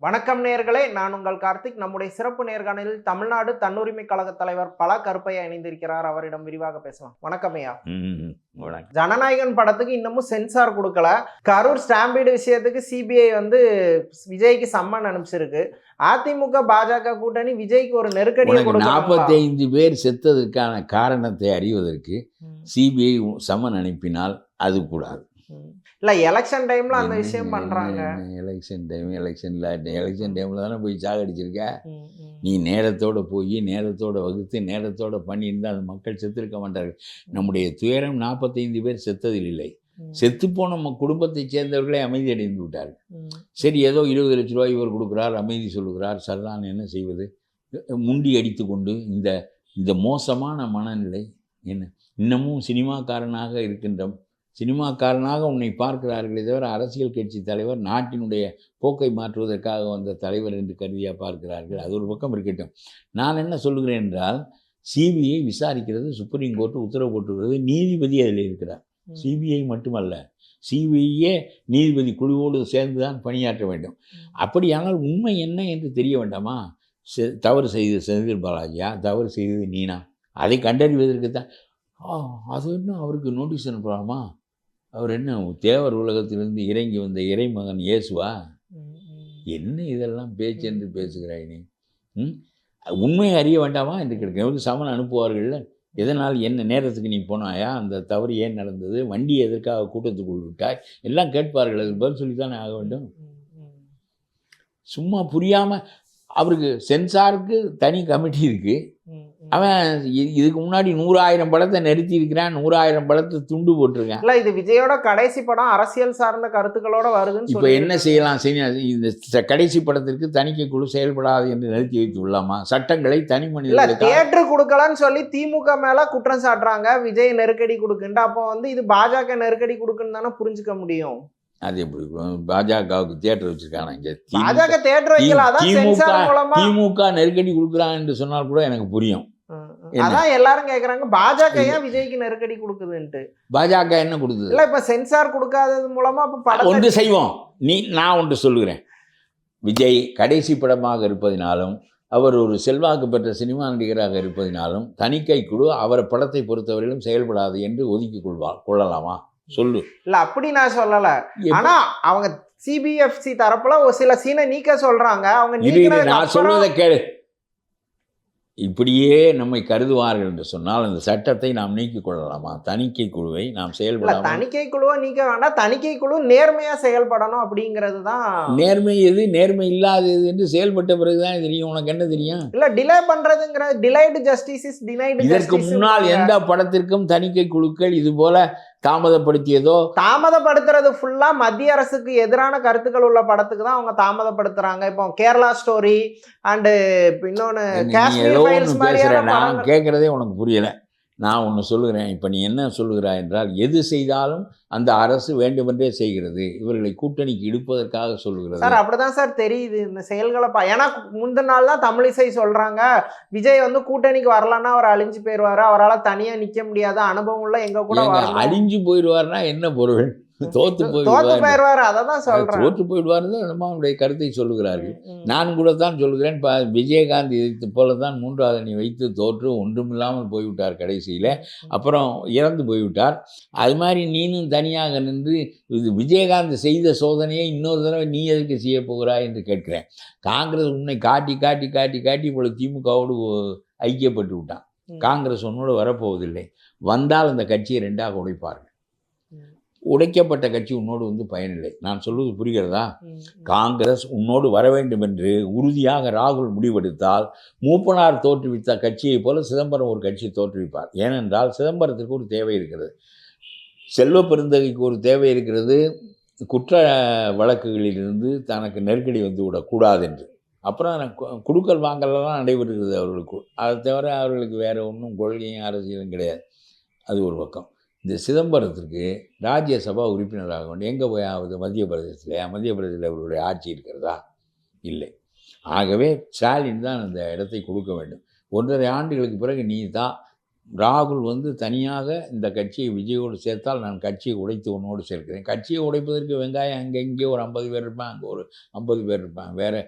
வணக்கம் நேர்களே நான் உங்கள் கார்த்திக். நம்முடைய சிறப்பு நேர்காணலில் தமிழ்நாடு தன்னுரிமை கழக தலைவர் பல கருப்பையா இணைந்திருக்கிறார். அவரிடம் விரிவாக பேசலாம். வணக்கம் ஐயா. ஜனநாயகன் படத்துக்கு இன்னமும் சென்சார் கொடுக்கல. கரூர் ஸ்டாம்பீடு விஷயத்துக்கு சிபிஐ வந்து விஜய்க்கு சம்மன் அனுப்பிச்சிருக்கு. அதிமுக பாஜக கூட்டணி விஜய்க்கு ஒரு நெருக்கடியை உனக்கு கொடுக்கலாமா? நாற்பத்தைந்து பேர் செத்ததற்கான காரணத்தை அறிவதற்கு சிபிஐ சமன் அனுப்பினால் அது கூடாது. இல்ல எலெக்ஷன் டைம்ல அந்த விஷயம் பண்றாங்க. எலெக்ஷன் டைம் எலெக்ஷன்ல எலெக்ஷன் டைமில் தானே போய் சாகடிச்சிருக்க. நீ நேரத்தோட போய் நேரத்தோட வகுத்து நேரத்தோட பண்ணியிருந்தால் அது மக்கள் செத்திருக்க மாட்டார்கள். நம்முடைய துயரம் நாற்பத்தைந்து பேர் செத்ததில் இல்லை. செத்துப்போன நம்ம குடும்பத்தைச் சேர்ந்தவர்களே அமைதி அடைந்து விட்டார்கள். சரி ஏதோ இருபது லட்ச ரூபாய் இவர் கொடுக்குறார் அமைதி சொல்லுகிறார் சரிதான் என்ன செய்வது? முண்டி அடித்து கொண்டு இந்த இந்த மோசமான மனநிலை என்ன? இன்னமும் சினிமாக்காரனாக இருக்கின்ற சினிமாக்காரனாக உன்னை பார்க்கிறார்களே தவிர அரசியல் கட்சி தலைவர் நாட்டினுடைய போக்கை மாற்றுவதற்காக வந்த தலைவர் என்று கருதியா பார்க்கிறார்கள். அது ஒரு பக்கம் இருக்கட்டும். நான் என்ன சொல்லுகிறேன் என்றால் சிபிஐ விசாரிக்கிறது சுப்ரீம் கோர்ட்டு உத்தரவு போட்டுக்கிறது நீதிபதி அதில் இருக்கிறார். சிபிஐ மட்டுமல்ல சிபிஐயே நீதிபதி குழுவோடு சேர்ந்து தான் பணியாற்ற வேண்டும். அப்படியானால் உண்மை என்ன என்று தெரிய வேண்டாமா? செ- தவறு செய்தது செந்தில் பாலாஜியா? தவறு செய்தது நீனா? அதை கண்டறிவதற்கு தான். ஆ, அது என்ன அவருக்கு நோட்டீஸ் அனுப்பலாமா? அவர் என்ன தேவர் உலகத்திலிருந்து இறங்கி வந்த இறைமகன் இயேசுவா. என்ன இதெல்லாம் பேச்சு என்று பேசுகிறாய் நீ? உண்மையை அறிய வேண்டாமா என்று கேட்கிறேன். சமன் அனுப்புவார்கள்ல. எதனால் என்ன நேரத்துக்கு நீ போனாயா? அந்த தவறு ஏன் நடந்தது? வண்டி எதற்காக கூட்டத்துக்குள் விட்டாய்? எல்லாம் கேட்பார்கள். அது பதில் சொல்லித்தானே ஆக வேண்டும். சும்மா புரியாமல் அவருக்கு சென்சாருக்கு தனி கமிட்டி இருக்குது. அவன் இதுக்கு முன்னாடி நூறாயிரம் படத்தை நிறுத்தி இருக்கிறான் நூறாயிரம் படத்தை துண்டு போட்டிருக்கான். இல்ல இது விஜயோட கடைசி படம் அரசியல் சார்ந்த கருத்துக்களோட வருதுன்னு இப்போ என்ன செய்யலாம் சரி இந்த கடைசி படத்திற்கு தணிக்கை குழு செயல்படாது என்று நிறுத்தி வைத்து விடலாமா சட்டங்களை தனி மனிதர்களுக்காக தியேட்டர் கொடுக்கலன்னு சொல்லி திமுக மேல குற்றம் சாட்டுறாங்க. விஜய் நெருக்கடி கொடுக்குன்ட்டு அப்போ வந்து இது பாஜக நெருக்கடி கொடுக்குன்னு தானே புரிஞ்சுக்க முடியும். அது எப்படி? பாஜகவுக்கு தியேட்டர் வச்சிருக்காங்க. இங்க பாஜக தியேட்டர் வைக்கல. அதான் திமுக நெருக்கடி கொடுக்குறான் என்று சொன்னால் கூட எனக்கு புரியும்? அதான் எல்லாரும் கேக்குறாங்க பாஜக ஏன் விஜய்க்கு நெருக்கடி கொடுக்குதுன்ட்டு? பாஜக என்ன கொடுத்தது இல்ல இப்ப சென்சார் கொடுக்காதது மூலமா இப்ப படத்தை ஒன்று செய்வோம். நீ நான் ஒன்று சொல்லுகிறேன். விஜய் கடைசி படமாக இருப்பதினாலும் அவர் ஒரு செல்வாக்கு பெற்ற சினிமா நடிகராக இருப்பதினாலும் தணிக்கை குழு அவர் படத்தை பொறுத்தவரையிலும் செயல்படாது என்று ஒதுக்கிக் கொள்வா கொள்ளலாமா? சொல்லு. இல்ல அப்படி நான் சொல்லல. ஆனா அவங்க சிபிஎஃப்சி தரப்புல ஒரு சில சீனை நீக்க சொல்றாங்க. அவங்க நான் சொல்வதை கேளு. இப்படியே நம்மை கருதுவார்கள் என்று சொன்னால் இந்த சட்டத்தை நாம் நீக்கிக் கொள்ளலாமா? தணிக்கை குழுவை நாம் இல்ல செயல்படாமல் தணிக்கை குழுவை நீக்க வேண்டாம். தணிக்கை குழு நேர்மையா செயல்படணும் அப்படிங்கிறது தான். நேர்மை எது? நேர்மை இல்லாதது என்று செயல்பட்ட பிறகுதான் தெரியும். உனக்கு என்ன தெரியும்? இல்ல டிலே பண்றதுங்கிற டிலைடு ஜஸ்டிஸ் இஸ் டினைடு இதற்கு முன்னால் எந்த படத்திற்கும் தணிக்கை குழுக்கள் இது போல தாமதப்படுத்தியதோ? தாமதப்படுத்துறது ஃபுல்லா மத்திய அரசுக்கு எதிரான கருத்துக்கள் உள்ள படத்துக்கு தான் அவங்க தாமதப்படுத்துறாங்க. இப்போ கேரளா ஸ்டோரி அண்டு இன்னொன்னு காஷ்மீர் கேட்குறதே உனக்கு புரியலை. நான் ஒன்று சொல்லுகிறேன். இப்போ நீ என்ன சொல்லுகிறாய் என்றால் எது செய்தாலும் அந்த அரசு வேண்டுமென்றே செய்கிறது. இவர்களை கூட்டணிக்கு இழுப்பதற்காக சொல்லுகிறது. சார் அப்படிதான் சார் தெரியுது. இந்த செயல்களை பா ஏன்னா முந்தின நாள் தான் தமிழிசை சொல்றாங்க. விஜய் வந்து கூட்டணிக்கு வரலன்னா அவர் அழிஞ்சு போயிடுவாரு அவரால் தனியா நிக்க முடியாது அனுபவம் உள்ள எங்க கூட. அழிஞ்சு போயிடுவார்னா என்ன பொருள்? தோத்து தோத்து போயிடுவார் அதை தான் சொல்றேன். தோற்று போயிடுவார்னு நம்ம அவனுடைய கருத்தை சொல்லுகிறார்கள். நான் கூட தான் சொல்கிறேன் ப விஜயகாந்த் இது போல தான் மூன்றாவது அணி வைத்து தோற்று ஒன்றுமில்லாமல் போய்விட்டார் கடைசியில். அப்புறம் இறந்து போய்விட்டார். அது மாதிரி நீனும் தனியாக நின்று இது விஜயகாந்த் செய்த சோதனையை இன்னொரு தடவை நீ எதுக்கு செய்ய போகிறாய் என்று கேட்கிறேன். காங்கிரஸ் உன்னை காட்டி காட்டி காட்டி காட்டி இப்பொழுது திமுகவோடு ஐக்கியப்பட்டு விட்டான். காங்கிரஸ் உன்னோடு வரப்போவதில்லை. வந்தால் அந்த கட்சியை ரெண்டாக உடைப்பார்கள். உடைக்கப்பட்ட கட்சி உன்னோடு வந்து பயனில்லை. நான் சொல்வது புரிகிறதா? காங்கிரஸ் உன்னோடு வர வேண்டும் என்று உறுதியாக ராகுல் முடிவெடுத்தால் மூப்பனார் தோற்றுவித்த கட்சியைப் போல சிதம்பரம் ஒரு கட்சியை தோற்றுவிப்பார். ஏனென்றால் சிதம்பரத்திற்கு ஒரு தேவை இருக்கிறது. செல்வ பெருந்தகைக்கு ஒரு தேவை இருக்கிறது. குற்ற வழக்குகளிலிருந்து தனக்கு நெருக்கடி வந்து விடக்கூடாது என்று அப்புறம் கு- குடுக்கல் வாங்கலாம் நடைபெறுகிறது அவர்களுக்கு. அதை தவிர அவர்களுக்கு வேறு ஒன்றும் கொள்கையும் அரசியலும் கிடையாது. அது ஒரு பக்கம். இந்த சிதம்பரத்திற்கு ராஜ்யசபா உறுப்பினராக வேண்டும் எங்கே போய் ஆகுது? மத்திய பிரதேசத்தில். மத்திய பிரதேசத்தில் அவருடைய ஆட்சி இருக்கிறதா? இல்லை. ஆகவே ஸ்டாலின் தான் அந்த இடத்தை கொடுக்க வேண்டும். ஒன்றரை ஆண்டுகளுக்கு பிறகு நீ தான் ராகுல் வந்து தனியாக இந்த கட்சியை விஜயோடு சேர்த்தால் நான் கட்சியை உடைத்து உன்னோடு சேர்க்கிறேன். கட்சியை உடைப்பதற்கு வெங்காயம் அங்கே இங்கே ஒரு ஐம்பது பேர் இருப்பான் அங்கே ஒரு ஐம்பது பேர் இருப்பான் வேறு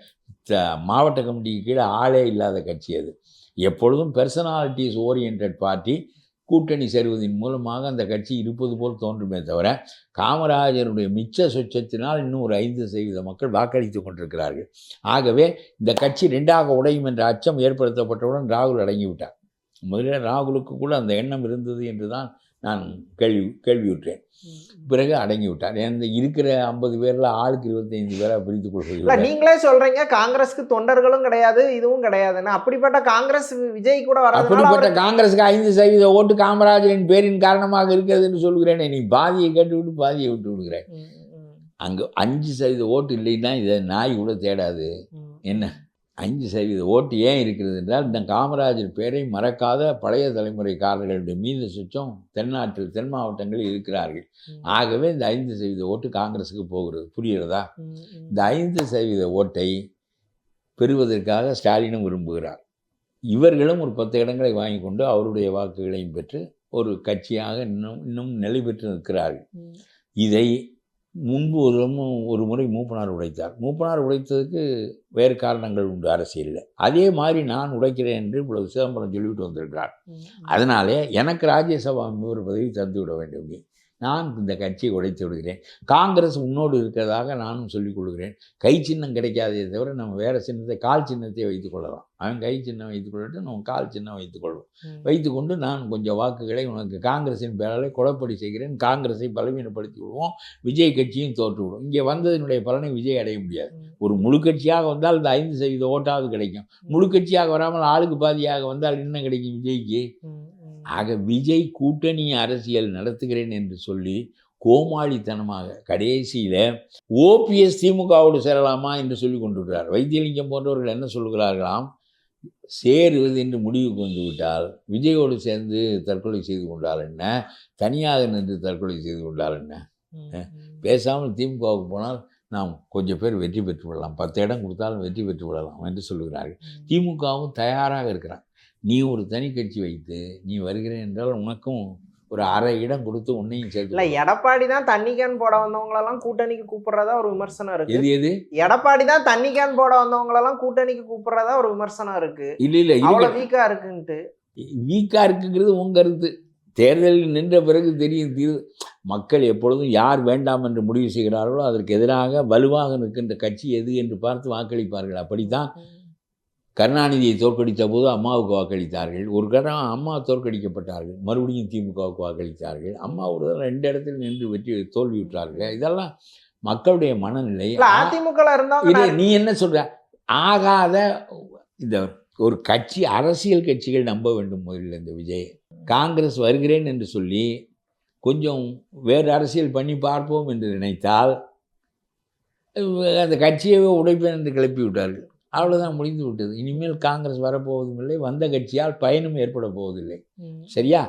மாவட்ட கமிட்டிக்கு கீழே ஆளே இல்லாத கட்சி அது. எப்பொழுதும் பர்சனாலிட்டிஸ் ஓரியன்ட் பார்ட்டி கூட்டணி சேருவதன் மூலமாக அந்த கட்சி இருப்பது போல் தோன்றுமே தவிர காமராஜருடைய மிச்ச சொச்சத்தினால் இன்னும் ஒரு ஐந்து சதவீத மக்கள் வாக்களித்து கொண்டிருக்கிறார்கள். ஆகவே இந்த கட்சி ரெண்டாக உடையும் என்ற அச்சம் ஏற்படுத்தப்பட்டவுடன் ராகுல் அடங்கிவிட்டார். முதலில் ராகுலுக்கு கூட அந்த எண்ணம் இருந்தது என்று தான் நான் கேள்வி கேள்வியுற்றேன். பிறகு அடங்கி விட்டார் இந்த இருக்கிற ஐம்பது பேரில் ஆளுக்கு இருபத்தைந்து பேராக பிரித்து கொள்வதில்லை. நீங்களே சொல்றீங்க காங்கிரஸ்க்கு தொண்டர்களும் கிடையாது இதுவும் கிடையாதுன்னு அப்படிப்பட்ட காங்கிரஸ் விஜய் கூட வராதுனால அப்படிப்பட்ட காங்கிரஸுக்கு ஐந்து சதவீத ஓட்டு காமராஜரின் பேரின் காரணமாக இருக்கிறது என்று சொல்கிறேனே நீ பாதியை கேட்டு விட்டு பாதியை விட்டு விடுகிறேன். அங்கே அஞ்சு சதவீத ஓட்டு இல்லைன்னா இதை நாய் கூட தேடாது. என்ன? அஞ்சு சதவீத ஓட்டு ஏன் இருக்கிறது என்றால் இந்த காமராஜர் பேரை மறக்காத பழைய தலைமுறைக்காரர்களுடைய மீது சுற்றம் தென்னாட்டில் தென் மாவட்டங்களில் இருக்கிறார்கள். ஆகவே இந்த ஐந்து சதவீத ஓட்டு காங்கிரஸுக்கு போகிறது புரிகிறதா. இந்த ஐந்து சதவீத ஓட்டை பெறுவதற்காக ஸ்டாலினும் விரும்புகிறார் இவர்களும் ஒரு பத்து இடங்களை வாங்கி கொண்டு அவருடைய வாக்குகளையும் பெற்று ஒரு கட்சியாக இன்னும் இன்னும் நிலை பெற்று நிற்கிறார்கள். இதை முன்பு ஒரு ஒரு முறை மூப்பனார் உடைத்தார். மூப்பனார் உடைத்ததுக்கு வேறு காரணங்கள் உண்டு அரசியலில். அதே மாதிரி நான் உடைக்கிறேன் என்று இவ்வளவு சிதம்பரம் சொல்லிவிட்டு வந்திருக்கிறார். அதனாலே எனக்கு ராஜ்யசபா மெம்பர் பதவி தந்து விட வேண்டும். நான் இந்த கட்சியை உடைத்து விடுகிறேன். காங்கிரஸ் உன்னோடு இருக்கிறதாக நானும் சொல்லிக் கொள்கிறேன். கை சின்னம் கிடைக்காதே தவிர நம்ம வேறு சின்னத்தை கால் சின்னத்தை வைத்துக் கொள்ளலாம். அவன் கை சின்னம் வைத்துக் கொள்ளட்டும் நம்ம கால் சின்னம் வைத்துக் கொள்வோம். ம். வைத்துக்கொண்டு நான் கொஞ்சம் வாக்குகளை உனக்கு காங்கிரஸின் பேராலே குழப்படி செய்கிறேன். காங்கிரஸை பலவீனப்படுத்தி விடுவோம். விஜய் கட்சியும் தோற்று விடும். இங்கே வந்ததனுடைய பலனை விஜய் அடைய முடியாது. ஒரு முழு கட்சியாக வந்தால் இந்த ஐந்து சதவீத ஓட்டாவது கிடைக்கும். முழு கட்சியாக வராமல் ஆளுக்கு பாதியாக வந்தால் என்ன கிடைக்கும் விஜய்க்கு. ஆக விஜய் கூட்டணி அரசியல் நடத்துகிறேன் என்று சொல்லி கோமாளித்தனமாக கடைசியில் ஓபிஎஸ் திமுகவோடு சேரலாமா என்று சொல்லி கொண்டிருக்கிறார். வைத்தியலிங்கம் போன்றவர்கள் என்ன சொல்கிறார்களாம்? சேருவது என்று முடிவுக்கு வந்து விட்டால் விஜயோடு சேர்ந்து தற்கொலை செய்து கொண்டால் என்ன? தனியாக நின்று தற்கொலை செய்து கொண்டால் என்ன. பேசாமல் திமுகவுக்கு போனால் நாம் கொஞ்சம் பேர் வெற்றி பெற்று விடலாம் பத்து இடம் கொடுத்தாலும் வெற்றி பெற்று விடலாம் என்று சொல்லுகிறார்கள். திமுகவும் தயாராக இருக்கிறான் நீ ஒரு தனி கட்சி வைத்து நீ வருகிறேன் என்றால் உனக்கும் ஒரு அரை இடம் கொடுத்து உன்னையும் இல்ல சேர்த்து எடப்பாடி தான் தண்ணி கேன் போட வந்தவங்களெல்லாம் கூட்டணிக்கு கூப்பிடுறதா ஒரு விமர்சனம் இருக்கு. எது எது? எடப்பாடி தான் தண்ணி கேன் போட வந்தவங்களெல்லாம் கூட்டணிக்கு கூப்பிடுறதா ஒரு விமர்சனம் இருக்கு. இல்லை இல்லை அவ்வளவு வீக்கா இருக்குன்ட்டு. வீக்காக இருக்குங்கிறது உன் கருத்து. தேர்தலில் நின்ற பிறகு தெரியும் தீர் மக்கள் எப்பொழுதும் யார் வேண்டாம் என்று முடிவு செய்கிறார்களோ அதற்கு எதிராக வலுவாக நிற்கின்ற கட்சி எது என்று பார்த்து வாக்களிப்பார்கள். அப்படித்தான் கருணாநிதியை தோற்கடித்த போது அம்மாவுக்கு வாக்களித்தார்கள். ஒரு கடம் அம்மா தோற்கடிக்கப்பட்டார்கள். மறுபடியும் திமுகவுக்கு வாக்களித்தார்கள். அம்மா ஒரு ரெண்டு இடத்தில் நின்று வெற்றி தோல்வியுற்றார்கள். இதெல்லாம் மக்களுடைய மனநிலை. அதிமுக இது நீ என்ன சொல்ற? ஆகாத இந்த ஒரு கட்சி அரசியல் கட்சிகள் நம்ப வேண்டும் முதலில் இந்த விஜய். காங்கிரஸ் வருகிறேன் என்று சொல்லி கொஞ்சம் வேறு அரசியல் பண்ணி பார்ப்போம் என்று நினைத்தால் அந்த கட்சியவே உடைப்பேன் என்று கிளப்பி விட்டார்கள். அவ்வளோதான் முடிந்து விட்டது. இனிமேல் காங்கிரஸ் வரப்போவதும் இல்லை வந்த கட்சியால் பயனும் ஏற்பட போவதில்லை. சரியா?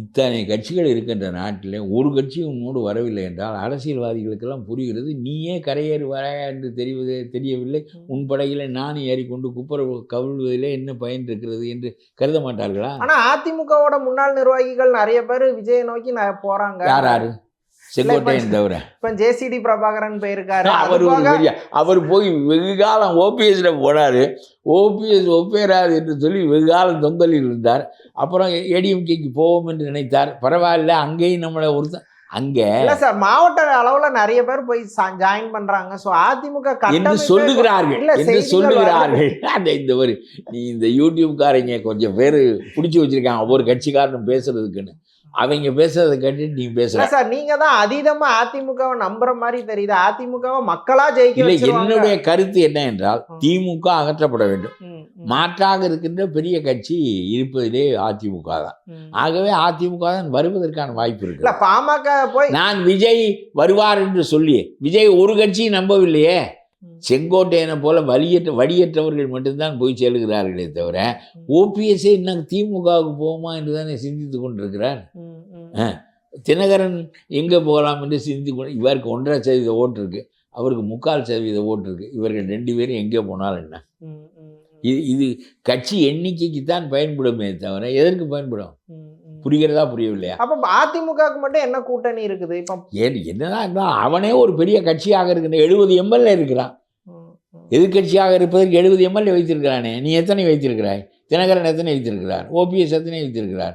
இத்தனை கட்சிகள் இருக்கின்ற நாட்டில் ஒரு கட்சியும் உன்னோடு வரவில்லை என்றால் அரசியல்வாதிகளுக்கெல்லாம் புரிகிறது. நீயே கரையேறி வராயா என்று தெரிவதே தெரியவில்லை. உன் படகில நானும் ஏறிக்கொண்டு குப்புற கவிழ்வதிலே என்ன பயன் இருக்கிறது என்று கருத மாட்டார்களா? ஆனா அதிமுகவோட முன்னாள் நிர்வாகிகள் நிறைய பேர் விஜயை நோக்கி போறாங்க. யார் யாரு? செங்கோட்டையன் தவிர இப்ப ஜேசிடி பிரபாகரன் போயிருக்காரு. அவர் அவர் போய் வெகு காலம் ஓபிஎஸ்ல போனாரு. ஓபிஎஸ் ஒப்பேராது என்று சொல்லி வெகு காலம் தொங்கலில் இருந்தார். அப்புறம் ஏடிஎம்கேக்கு போவோம் என்று நினைத்தார். பரவாயில்ல அங்கேயும் நம்மளை ஒருத்தன் அங்கே இல்ல சார் மாவட்ட அளவுல நிறைய பேர் போய் ஜாயின் பண்றாங்க. சோ அதிமுக என்று சொல்லுகிறார்கள். என்று சொல்லுகிறார்கள். அந்த இந்த ஒரு நீ இந்த யூடியூப்காரங்க கொஞ்சம் பேர் பிடிச்சி வச்சிருக்காங்க. ஒவ்வொரு கட்சிக்காரனும் பேசுறதுக்குன்னு. அவங்க பேசுறதை கேட்டுட்டு நீ பேசுற. சார் நீங்க தான் அதீதமா அதிமுகவை நம்புற மாதிரி தெரியுது. அதிமுகவை மக்களா ஜெயிக்க இல்லை என்னுடைய கருத்து என்ன என்றால். திமுக அகற்றப்பட வேண்டும். மாற்றாக இருக்கின்ற பெரிய கட்சி இருப்பதிலே அதிமுக தான். ஆகவே அதிமுக தான் வருவதற்கான வாய்ப்பு இல்ல இருக்கு பாமக போய் நான் விஜய் வருவார் என்று சொல்லி விஜய் ஒரு கட்சியும் நம்பவில்லையே. செங்கோட்டையனை போல வலியற்ற வடியற்றவர்கள் மட்டும்தான் போய் செல்கிறார்களே தவிர ஓபிஎஸ்ஏ இன்னும் திமுகவுக்கு போகுமா என்று தானே சிந்தித்து கொண்டிருக்கிறார். தினகரன் எங்கே போகலாம் என்று சிந்தித்து கொண்டு இவருக்கு ஒன்றரை சதவீத ஓட்டு இருக்கு அவருக்கு முக்கால் சதவீத ஓட்டு இருக்கு இவர்கள் ரெண்டு பேரும் எங்கே போனாலும் என்ன. இது இது கட்சி எண்ணிக்கைக்கு தான் பயன்படுமே தவிர எதற்கு பயன்படும். புரிகிறதா புரியவில்லையா? அப்ப அதிமுகவுக்கு மட்டும் என்ன கூட்டணி இருக்குது? இப்ப ஏன் என்னதான் அவனே ஒரு பெரிய கட்சியாக இருக்கின்ற எழுபது எம்எல்ஏ இருக்கிறான். எதிர்க்கட்சியாக இருப்பதற்கு எழுபது எம்எல்ஏ வைத்திருக்கிறானே நீ எத்தனை வைத்திருக்கிறாய்? தினகரன் எத்தனை வைத்திருக்கிறார்? ஓபிஎஸ் எத்தனை வைத்திருக்கிறார்?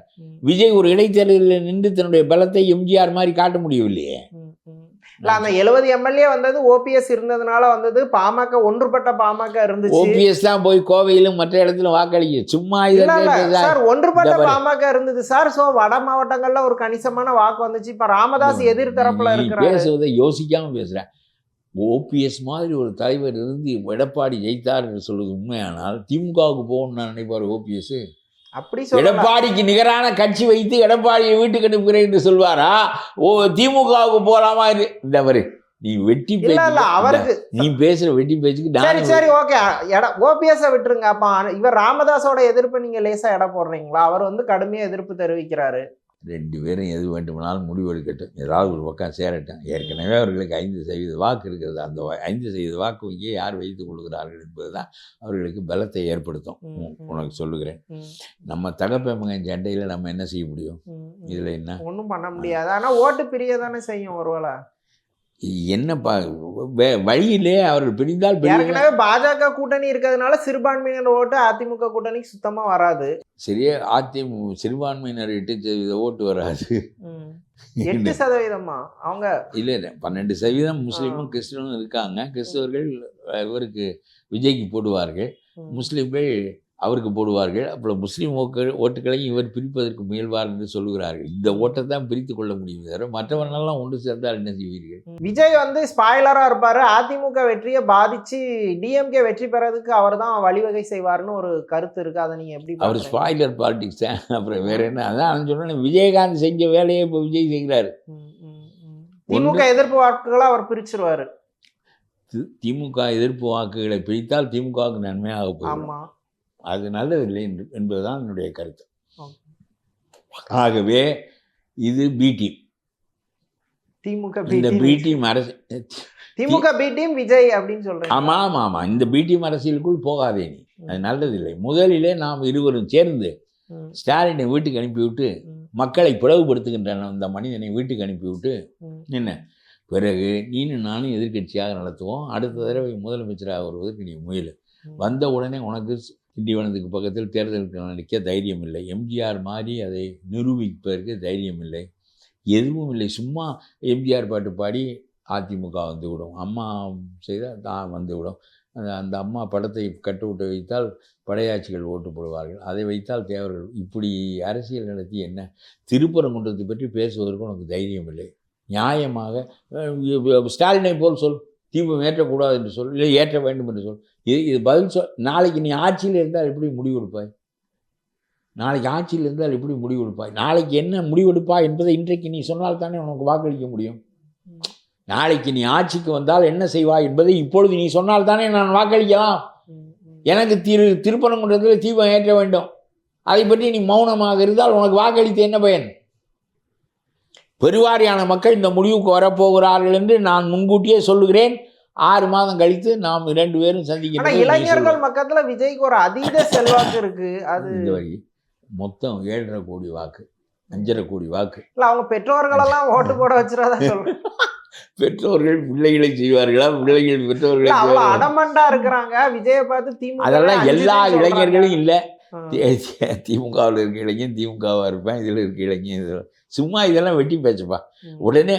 விஜய் ஒரு இடைத்தேர்தலில் நின்று தன்னுடைய பலத்தை எம்ஜிஆர் மாதிரி காட்ட முடியவில்லையே. இல்ல அந்த எழுபது எம்எல்ஏ வந்தது ஓபிஎஸ் இருந்ததுனால வந்தது பாமக ஒன்றுபட்ட பாமக இருந்துச்சு. ஓபிஎஸ் தான் போய் கோவையிலும் மற்ற இடத்துல வாக்களிக்க சும்மா சார் ஒன்றுபட்ட. பாமக இருந்தது. சார் சோ வட மாவட்டங்கள்ல ஒரு கணிசமான வாக்கு வந்துச்சு. இப்ப ராமதாஸ் எதிர் தரப்புல நீ இருக்கிறாரு. பேசுவதை யோசிக்காம பேசுற. ஓபிஎஸ் மாதிரி ஒரு தலைவர் இருந்து எடப்பாடி ஜெயித்தார் என்று சொல்வது உண்மையானால் திமுகவுக்கு போகணும்னு நான் நினைப்பார் ஓபிஎஸ் அப்படி எடப்பாடிக்கு நிகரான கட்சி வைத்து எடப்பாடியை வீட்டுக்கு அனுப்புகிறேன் என்று சொல்வாரா? ஓ திமுகவுக்கு போலாமா இந்த மாதிரி நீ வெட்டி இல்ல அவருக்கு நீ பேசுற வெட்டி பேச்சுக்கு சரி சரி ஓகே. ஓபிஎஸ் விட்டுருங்க அப்ப இவர் ராமதாஸோட எதிர்ப்பு நீங்க லேசா எடை போடுறீங்களா? அவர் வந்து கடுமையா எதிர்ப்பு தெரிவிக்கிறாரு. ரெண்டு பேரும் எது வேண்டுமானாலும் முடிவெடுக்கட்டும். ஏதாவது ஒரு பக்கம் சேரட்டும். ஏற்கனவே அவர்களுக்கு ஐந்து சதவீத வாக்கு இருக்கிறது. அந்த ஐந்து சதவீத வாக்கு வங்கியை யார் வைத்துக் கொள்கிறார்கள் என்பதுதான் அவர்களுக்கு பலத்தை ஏற்படுத்தும். உனக்கு சொல்லுகிறேன். நம்ம தகப்ப மகன் சண்டையில் நம்ம என்ன செய்ய முடியும். இதில் என்ன? ஒண்ணும் பண்ண முடியாது. ஆனா ஓட்டு பிரிய தானே செய்யும் ஒருவேளை. என்ன வழியிலே அவர்கள் பிரிந்தால் ஏற்கனவே பாஜக கூட்டணி இருக்கிறதுனால சிறுபான்மையினர் ஓட்டு அதிமுக கூட்டணிக்கு சுத்தமா வராது. சரியா அதிமுக சிறுபான்மையினர் எட்டு ஓட்டு வராது. எட்டு சதவீதமா? அவங்க இல்லை இல்லை. பன்னெண்டு சதவீதம் முஸ்லீமும் கிறிஸ்தவனும் இருக்காங்க. கிறிஸ்தவர்கள் இவருக்கு விஜய்க்கு போடுவார்கள். முஸ்லீம்கள் அவருக்கு போடுவார்கள். அப்புறம் முஸ்லீம் ஓட்டு ஓட்டுகளையும் இவர் பிரிப்பதற்கு முயல்வார் என்று சொல்லுகிறார்கள். இந்த ஓட்டை தான் பிரித்து கொள்ள முடியும் தவிர மற்றவர்களெல்லாம் ஒன்று சேர்ந்தால் என்ன செய்வீர்கள்? விஜய் வந்து ஸ்பாய்லரா இருப்பாரு. அதிமுக வெற்றியை பாதிச்சு டிஎம்கே வெற்றி பெறதுக்கு அவர் தான் வழிவகை செய்வாருன்னு ஒரு கருத்து இருக்கு. அதை நீங்க எப்படி அவர்? ஸ்பாய்லர் பாலிடிக்ஸ் தான். அப்புறம் வேற என்ன? அதான் சொன்னேன் விஜயகாந்த் செஞ்ச வேலையை இப்போ விஜய் செய்கிறார். திமுக எதிர்ப்பு வாக்குகளை அவர் பிரிச்சிருவாரு. திமுக எதிர்ப்பு வாக்குகளை பிரித்தால் திமுகவுக்கு நன்மையாக போகும் ஆமா. அது நல்லதில்லை என்பதுதான் என்னுடைய கருத்து. ஆகவே இது பி டீம் திமுக இந்த டீம். பி டீம் அரசு திமுக பி டீம் விஜய் அப்படின்னு சொல்றேன் ஆமாம் ஆமாம் ஆமாம் இந்த பி டீம் அரசியலுக்குள் போகாதே நீ. அது நல்லதில்லை. முதலிலே நாம் இருவரும் சேர்ந்து ஸ்டாலினை வீட்டுக்கு அனுப்பிவிட்டு மக்களை பிளவுபடுத்துகின்றன அந்த மனிதனை வீட்டுக்கு அனுப்பிவிட்டு என்ன? பிறகு நீனும் நானும் எதிர்க்கட்சியாக நடத்துவோம். அடுத்த தடவை முதலமைச்சராக வருவதற்கு நீ முயலு. வந்த உடனே உனக்கு திண்டிவனத்துக்கு பக்கத்தில் தேர்தலுக்கு நினைக்க தைரியம் இல்லை எம்ஜிஆர் மாதிரி அதை நிரூபிப்பதற்கு தைரியம் இல்லை எதுவும் இல்லை. சும்மா எம்ஜிஆர் பாட்டு பாடி அதிமுக வந்து விடும். அம்மா செய்தால் தான் வந்து விடும். அந்த அந்த அம்மா படத்தை கட்டுவிட்டு வைத்தால் படையாட்சிகள் ஓட்டு போடுவார்கள். அதை வைத்தால் தேவர்கள். இப்படி அரசியல் நடத்தி என்ன? திருப்பரங்குன்றத்தை பற்றி பேசுவதற்கு உனக்கு தைரியம் இல்லை நியாயமாக ஸ்டாலினை போல் சொல். தீபம் ஏற்றக்கூடாது என்று சொல். இல்லை ஏற்ற வேண்டும் என்று சொல். இது இது பதில் சொல் நாளைக்கு நீ ஆட்சியில் இருந்தால் எப்படி முடிவெடுப்பாய் நாளைக்கு ஆட்சியில் இருந்தால் எப்படி முடிவெடுப்பாய் நாளைக்கு என்ன முடிவெடுப்பா என்பதை இன்றைக்கு நீ சொன்னால் தானே உனக்கு வாக்களிக்க முடியும். நாளைக்கு நீ ஆட்சிக்கு வந்தால் என்ன செய்வாய் என்பதை இப்பொழுது நீ சொன்னால் தானே நான் வாக்களிக்கலாம். எனக்கு திரு திருப்பரங்குன்றத்தில் தீபம் ஏற்ற வேண்டும். அதை பற்றி நீ மௌனமாக இருந்தால் உனக்கு வாக்களித்து என்ன பயன்? பெருவாரியான மக்கள் இந்த முடிவுக்கு வரப்போகிறார்கள் என்று நான் முன்கூட்டியே சொல்லுகிறேன். ஆறு மாதம் கழித்து நாம் இரண்டு பேரும் சந்திக்கிறோம் இளைஞர்கள் சொல்லுவ. மக்கத்துல விஜய்க்கு ஒரு அதீத செல்வாக்கு இருக்கு அது இந்த வரை மொத்தம் ஏழரை கோடி வாக்கு அஞ்சரை கோடி வாக்கு இல்ல அவங்க பெற்றோர்கள் எல்லாம் ஓட்டு போட சொல்றேன் பெற்றோர்கள் பிள்ளைகளை செய்வார்களா பிள்ளைகள் பெற்றோர்களை? அடமண்டா இருக்கிறாங்க விஜய பார்த்து திமுக அதெல்லாம் எல்லா. இளைஞர்களும் இல்லை. திமுகவில் இருக்க இளைஞன் திமுகவாக இருப்பேன் இதில் இருக்க இளைஞன் இதில் சும்மா இதெல்லாம் வெட்டி பேசுப்பா ம். உடனே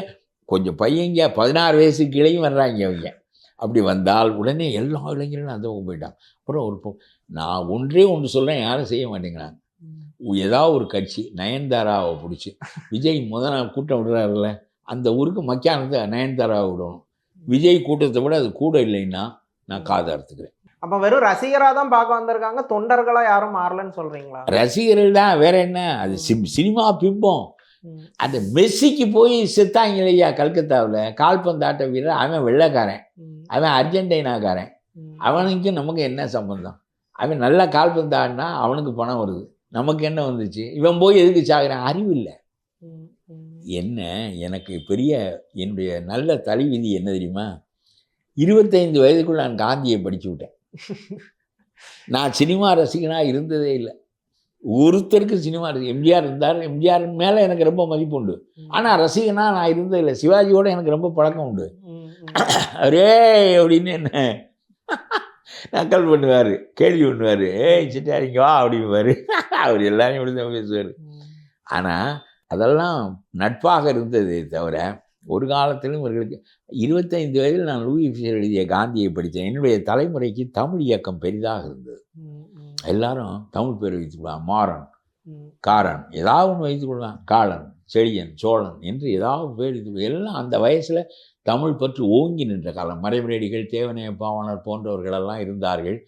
கொஞ்சம் பையங்க பதினாறு வயசு கீழையும் வர்றாங்க அவங்க அப்படி வந்தால் உடனே எல்லா இளைஞர்களும் அந்த பக்கம் போயிட்டான் அப்புறம் ஒரு நான் ஒன்றே ஒன்று சொல்கிறேன் யாரும் செய்ய மாட்டேங்கிறாங்க. ஏதாவது ஒரு கட்சி நயன்தாராவை பிடிச்சி. விஜய் முத நாள் கூட்டம் விடுறாருல்ல அந்த ஊருக்கு மக்கியானத்தை நயன்தாராவை விடணும். விஜய் கூட்டத்தை விட அது கூட இல்லைன்னா நான் காதை அறுத்துக்கிறேன். அப்ப வெறும் ரசிகரா தான் பார்க்க வந்திருக்காங்க தொண்டர்களா யாரும் மாறலன்னு சொல்றீங்களா? ரசிகர்கள் தான் வேற என்ன? அது சி- சினிமா பிம்பம். அந்த மெஸ்ஸிக்கு போய் செத்தாங்க இல்லையா கல்கத்தாவில் கால்பந்தாட்ட வீரர் அவன் வெள்ளைக்காரன். அவன் அர்ஜென்டினாக்காரன். ம். அவனுக்கு நமக்கு என்ன சம்பந்தம்? அவன் நல்லா கால்பந்து ஆடினா அவனுக்கு பணம் வருது. நமக்கு என்ன வந்துச்சு? இவன் போய் எதுக்கு சாகுறான்? அறிவு இல்லை. என்ன? எனக்கு பெரிய என்னுடைய நல்ல தலைவிதி என்ன தெரியுமா? இருபத்தைந்து வயதுக்குள்ள நான் காந்தியை படிச்சு விட்டேன். நான் சினிமா ரசிகனாக இருந்ததே இல்லை. ஒருத்தருக்கு சினிமா ரசி எம்ஜிஆர் இருந்தார். எம்ஜிஆர் மேலே எனக்கு ரொம்ப மதிப்பு உண்டு. ஆனால் ரசிகனாக நான் இருந்தது இல்லை சிவாஜியோட எனக்கு ரொம்ப பழக்கம் உண்டு. ம், அரே அப்படின்னு என்ன? நக்கல் பண்ணுவார் கேள்வி பண்ணுவார். ஏய் சிட்டாரிங்க வா அப்படிங்குவார் அவர் எல்லாரையும் இப்படி தான் பேசுவார். ஆனால் அதெல்லாம் நட்பாக இருந்ததே தவிர ஒரு காலத்திலும் இவர்களுக்கு இருபத்தைந்து வயதில் நான் லூயி ஃபிஷர் எழுதிய காந்தியை படித்தேன். என்னுடைய தலைமுறைக்கு தமிழ் இயக்கம் பெரிதாக இருந்தது. எல்லாரும் தமிழ் பேர் வைத்துக்கொள்ளலாம் மாறன் காரன் ஏதாவது ஒன்று வைத்துக்கொள்ளலாம் காலன் செழியன் சோழன் என்று ஏதாவது பேர் வைத்து எல்லாம் அந்த வயசில் தமிழ் பற்றி ஓங்கி நின்ற காலம் மறைமரடிகள் தேவனைய பாவனர் போன்றவர்களெல்லாம் இருந்தார்கள்.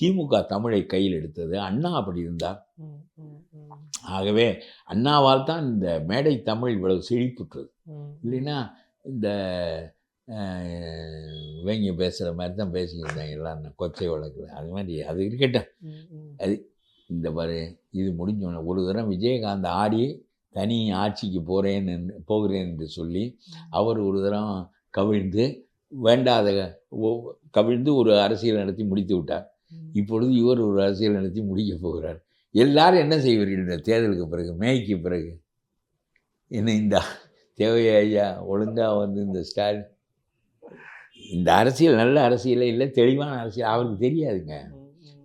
திமுக தமிழை கையில் எடுத்தது அண்ணா அப்படி இருந்தார். ஆகவே அண்ணாவால் தான் இந்த மேடை தமிழ் இவ்வளவு செழிப்புற்றது. இல்லைன்னா இந்த இவங்க பேசுகிற மாதிரி தான் பேசிக்கிட்டாங்க எல்லாம் கொச்சை வழக்கில் அது மாதிரி அது இருக்கட்டும் ம். இந்த பாரு இது முடிஞ்சோடனே ஒரு தரம் விஜயகாந்த் ஆடி தனி ஆட்சிக்கு போகிறேன் போகிறேன் என்று சொல்லி அவர் ஒரு தரம் கவிழ்ந்து வேண்டாத கவிழ்ந்து ஒரு அரசியல் நடத்தி முடித்து விட்டார். இப்பொழுது இவர் ஒரு அரசியல் நடத்தி முடிக்க போகிறார். எல்லாரும் என்ன செய்வீர்கள் இந்த தேர்தலுக்கு பிறகு மேய்க்கு பிறகு? என்ன இந்த தேவையா ஐயா? ஒழுங்காக வந்து இந்த ஸ்டாலின். இந்த அரசியல் நல்ல அரசியலே இல்லை தெளிவான அரசியல். அவருக்கு தெரியாதுங்க.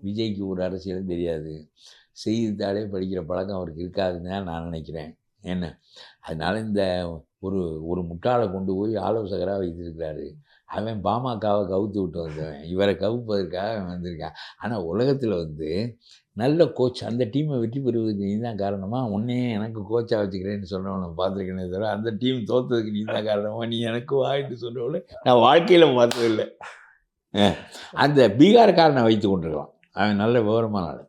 விஜய்க்கு ஒரு அரசியலும் தெரியாது. செய்தித்தாளே படிக்கிற பழக்கம் அவருக்கு இருக்காதுன்னு தான் நான் நினைக்கிறேன். என்ன? அதனால இந்த ஒரு ஒரு முட்டாளை கொண்டு போய் ஆலோசகராக வைத்திருக்கிறாரு. அவன் பாமகவை கவுத்து விட்டு வந்தவன். இவரை கவுப்பதற்காக அவன் வந்திருக்கான். ஆனால் உலகத்தில் வந்து நல்ல கோச் அந்த டீமை வெற்றி பெறுவதற்கு நீ தான் காரணமாக உன்னே எனக்கு கோச்சாக வச்சுக்கிறேன்னு சொன்னவனை பார்த்துருக்கேனே தவிர அந்த டீம் தோத்ததுக்கு நீ தான் காரணமாக நீ எனக்கு வாயிட்டு சொன்னவளை நான் வாழ்க்கையில் பார்த்ததில்லை. அந்த பீகார்காரனை வைத்து கொண்டிருக்கலாம். அவன் நல்ல விவரமான ஆள்.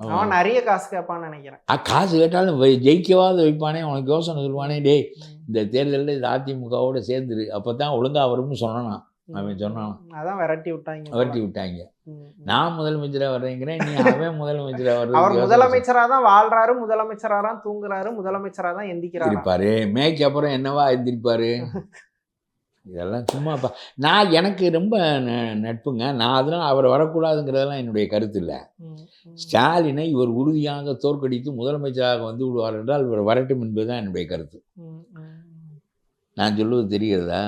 அவன் நிறைய காசு கேட்பான்னு நினைக்கிறேன். காசு கேட்டாலும் ஜெயிக்கவாது வைப்பானே உனக்கு யோசனை சொல்லுவானே டேய். இந்த தேர்தலில் இது அதிமுகவோட சேர்ந்துரு அப்போ தான் ஒழுங்காக வரும்னு சொன்னான் அவன் சொன்னான். அதான் விரட்டி விட்டாங்க. விரட்டி விட்டாங்க. நான் முதலமைச்சராக வர்றேங்கிறேன் நீ அவன் முதலமைச்சராக அவர் வர்றது முதலமைச்சரா தான் வாழ்றாரு முதலமைச்சரா தான் தூங்குறாரு முதலமைச்சரா தான் எந்திக்கிறாரு? மேய்க்கு அப்புறம் என்னவா எந்திரிப்பாரு? இதெல்லாம் சும்மாப்பா. நான் எனக்கு ரொம்ப நட்புங்க. நான் அதனால் அவர் வரக்கூடாதுங்கிறதெல்லாம் என்னுடைய கருத்து இல்லை. ஸ்டாலினை இவர் உறுதியாக தோற்கடித்து முதலமைச்சராக வந்து விடுவார் என்றால் இவர் வரட்டும் என்பதுதான் என்னுடைய கருத்து. நான் சொல்லுவது தெரிகிறதா?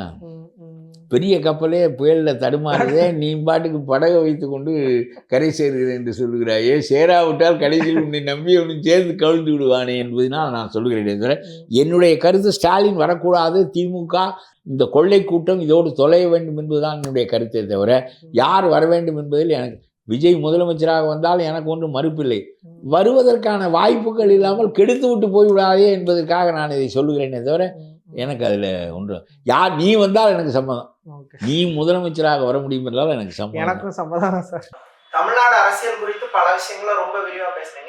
பெரிய கப்பலே புயலில் தடுமாறுதே நீ பாட்டுக்கு படகை வைத்து கொண்டு கரை சேருகிறேன் என்று சொல்கிறாயே சேராவிட்டால் கடைசியில் உன்னை நம்பி அவனும் சேர்ந்து கவிழ்ந்து விடுவானே என்பதனால் நான் சொல்கிறேன் தவிர என்னுடைய கருத்து ஸ்டாலின் வரக்கூடாது. திமுக இந்த கொள்ளை கூட்டம் இதோடு தொலைய வேண்டும் என்பதுதான் என்னுடைய கருத்தை தவிர யார் வர வேண்டும் என்பதில் எனக்கு விஜய் முதலமைச்சராக வந்தால் எனக்கு ஒன்றும் மறுப்பில்லை. வருவதற்கான வாய்ப்புகள் இல்லாமல் கெடுத்து விட்டு போய்விடாதே என்பதற்காக நான் இதை சொல்லுகிறேனே தவிர எனக்கு அதில் ஒன்று. யார் நீ வந்தால் எனக்கு சம்மதம். நீ முதலமைச்சராக வர முடியும் என்றால் எனக்கு சம்மதம். எனக்கும் சம்மதம் சார். தமிழ்நாடு அரசியல் குறித்து பல விஷயங்களை ரொம்ப விரிவா பேசுறீங்க நன்றி சார்